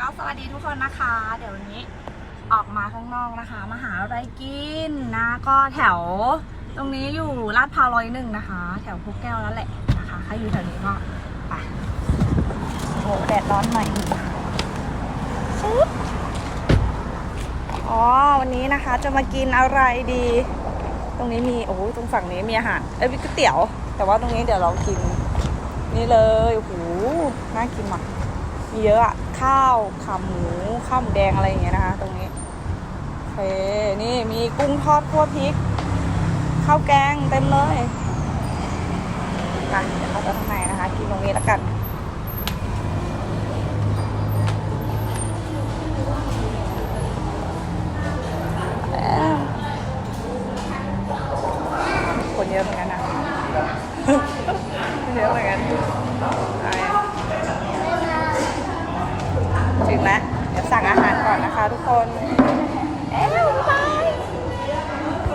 ก็สวัสดีทุกคนนะคะ เดี๋ยวนี้ออกมาข้างนอกนะคะ มาหาอะไรกินนะ ก็แถวตรงนี้อยู่ลาดพร้าวร้อยหนึ่งนะคะ แถวพุกแก้วนั่นแหละนะคะถ้าอยู่แถวนี้ก็ไปโอ้แดดร้อนหน่อยชึบอ๋อวันนี้นะคะจะมากินอะไรดี ตรงนี้มีโอ้ตรงฝั่งนี้มีอาหารเอ้ยก๋วยเตี๋ยว แต่ว่าตรงนี้เดี๋ยวเรากิน นี่เลยโอ้โหน่ากินมาก มีเยอะอะข้าวขาหมูข้าวหมูแดงอะไรอย่างเงี้ยนะคะ ตรงนี้โอเคนี่มีกุ้งทอดคั่วพริกข้าวแกงเต็มเลยมาเดี๋ยวเข้าไปข้างนนะคะ กินตรงนี้แล้วกันคนเยอะเหมือนกันนะ เยอะเหมือนกัน งแล้วเดี๋ยวสั่งอาหารก่อนนะคะทุกคน